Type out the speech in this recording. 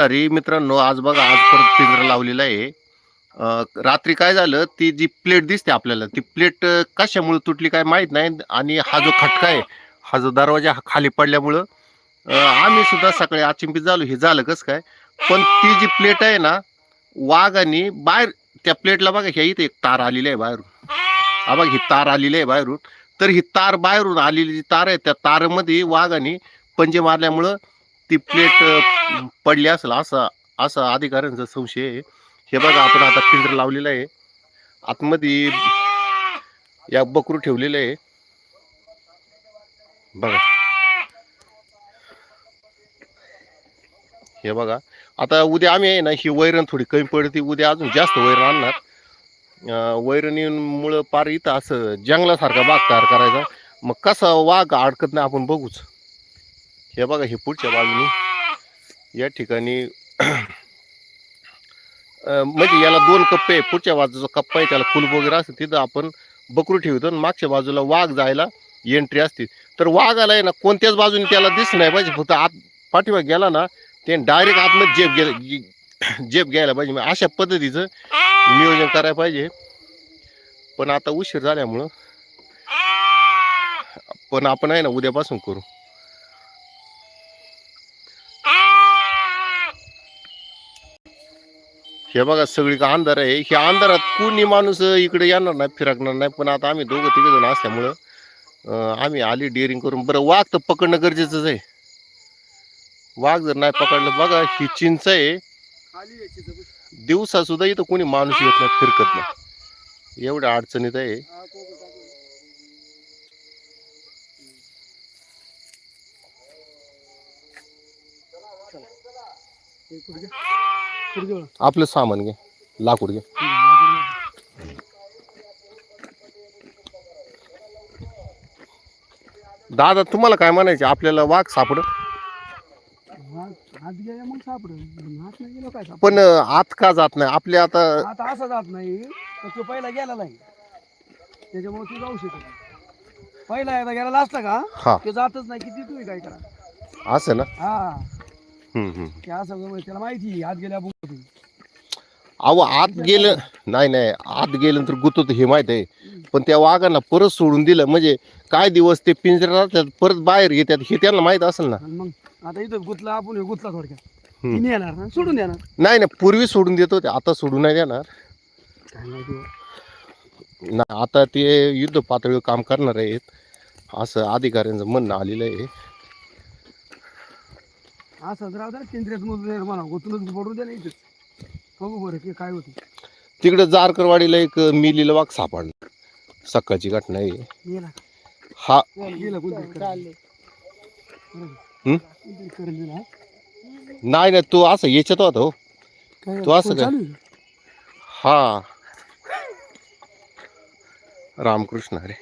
अरे मित्रांनो आज बघा आज परत पिंजरा लावलेला आहे. रात्री काय झालं ती जी प्लेट दिसते आपल्याला ती प्लेट कशामुळे तुटली काय माहीत नाही आणि हा जो खटका आहे हा जो दरवाजा खाली पडल्यामुळं आम्ही सुद्धा सकाळी अचिंपित झालो. हे झालं कसं काय पण ती जी प्लेट आहे ना वाघाने बाहेर त्या प्लेटला बघा ह्या इथे एक तार आलेली आहे बाहेरून. हा बघ ही तार आलेली आहे बाहेरून. तर ही तार बाहेरून आलेली जी तार आहे त्या तारमध्ये वाघाने पंजे मारल्यामुळं ती प्लेट पडली असेल असा असा अधिकाऱ्यांचा संशय आहे. हे बघा आपण आता पिंजर लावलेलं आहे. आतमध्ये या बकरू ठेवलेलं आहे. बघा. हे बघा. आता उद्या आम्ही आहे ना ही वैरण थोडी कमी पडते. उद्या अजून जास्त वैरण आणणार. वैरणीमुळं पार इथं असं जंगलासारखा बाग तयार करायचा. मग कसा वाघ अडकत नाही आपण बघूच. हे बघा हे पुढच्या बाजूने. या ठिकाणी म्हणजे याला दोन कप्पे आहे. पुढच्या बाजूचा कप्पा आहे त्याला फुल वगैरे असतं तिथं आपण बकरू ठेवतो आणि मागच्या बाजूला वाघ जायला एंट्री असते. तर वाघाला आहे ना कोणत्याच बाजूने त्याला दिसलं नाही पाहिजे. फक्त आत पाठीमाग गेला ना ते डायरेक्ट आतमध्ये जेब गेला जेब घ्यायला पाहिजे. मग अशा पद्धतीचं नियोजन करायला पाहिजे. पण आता उशीर झाल्यामुळं पण आपण आहे ना उद्यापासून करू. हे बघा सगळी का अंधार आहे? ह्या अंधारात कोणी माणूस इकडे येणार नाही फिरकणार नाही. पण आता आम्ही दोघं तिघ जण असल्यामुळं आम्ही आली डेअरिंग करून. बरं वाघ तर पकडणं गरजेचंच आहे. वाघ जर नाही पकडलं बघा ही चिंच आहे. दिवसा सुद्धा इथं कोणी माणूस येत नाही फिरकत नाही. एवढ्या अडचणीत आहे. आपलं सामान घे लाकूड घे. दादा तुम्हाला काय म्हणायचे? आपल्याला वाघ सापड? हात गेल्या मग सापड हात नाही गेलो काय सापड पण आत का जात नाही? आपल्या आता आता असं जात नाही तर तो पहिला गेला नाही. त्याच्यामुळे तू जाऊ शकत नाही. पहिला एकदा गेलेला असला का? हा. ते जातच नाही किती तुम्ही काय करा? असं ना? हा. ते असं जवळ त्याला माहिती आहे, हात गेल्या अहो आत गेलं नाही नाही आत गेलं तर गुतत हे माहीत आहे. पण त्या वाघांना परत सोडून दिलं म्हणजे काय दिवस ते पिंजऱ्यात राहतात परत बाहेर येतात हे त्यांना माहीत असेल ना. आणि मग आता इथं गुतला आपण हे गुतला थोडक्यात. हम्म. तिने येणार ना? सोडून देणार? नाही नाही पूर्वी सोडून देत होते आता सोडून नाही देणार. काय माहिती. नाही आता ते युद्ध पातळीवर काम करणार आहेत असं अधिकाऱ्यांचं म्हणणं आलेलं आहे. असं राहू द्या म्हणा गुतूनच ना बघू बरं की काय होतं. तिकडे जारकरवाडीला एक मिलीला वाघ सापडला. सकाळची घटना आहे. गेला हा. गेला? करेल ना नाही नाही तो असं याच्यात होता हो. काय तू असं कोण काय? चालू आहे? हा. रामकृष्ण हरे